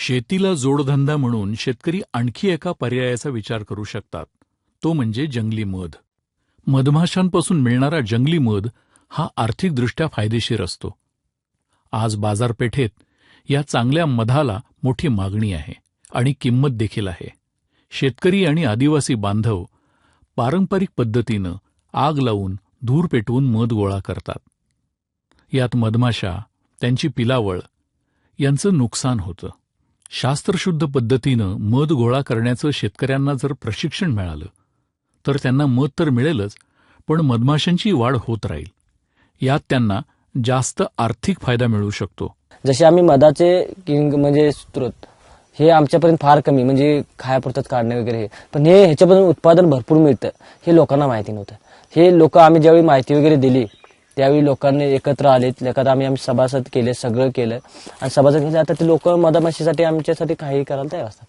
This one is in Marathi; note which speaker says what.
Speaker 1: शेतीला जोडधंदा म्हणून शेतकरी आणखी एका पर्यायाचा विचार करू शकतात. तो म्हणजे जंगली मध. मधमाशांपासून मिळणारा जंगली मध हा आर्थिकदृष्ट्या फायदेशीर असतो. आज बाजारपेठेत या चांगल्या मधाला मोठी मागणी आहे आणि किंमत देखील आहे. शेतकरी आणि आदिवासी बांधव पारंपरिक पद्धतीनं आग लावून धूर पेटवून मध गोळा करतात. यात मधमाशा त्यांची पिलावळ यांचं नुकसान होतं. शास्त्रशुद्ध पद्धतीनं मध गोळा करण्याचं शेतकऱ्यांना जर प्रशिक्षण मिळालं तर त्यांना मध तर मिळेलच पण मधमाशांची वाढ होत राहील. यात त्यांना जास्त आर्थिक फायदा मिळू शकतो.
Speaker 2: जसे आम्ही मधाचे किंग म्हणजे स्त्रोत हे आमच्यापर्यंत फार कमी म्हणजे खायापुरतच काढणे वगैरे हे. पण हे ह्याच्यापासून उत्पादन भरपूर मिळतं हे लोकांना माहिती नव्हतं. हे लोक आम्ही ज्यावेळी माहिती वगैरे दिली त्यावेळी लोकांनी एकत्र आले एखादा आम्ही आम्ही सभासद केले सगळं केलं. आणि सभासद केलं आता ते लोक मधामाशीसाठी आमच्यासाठी काही करायला तयार असतात.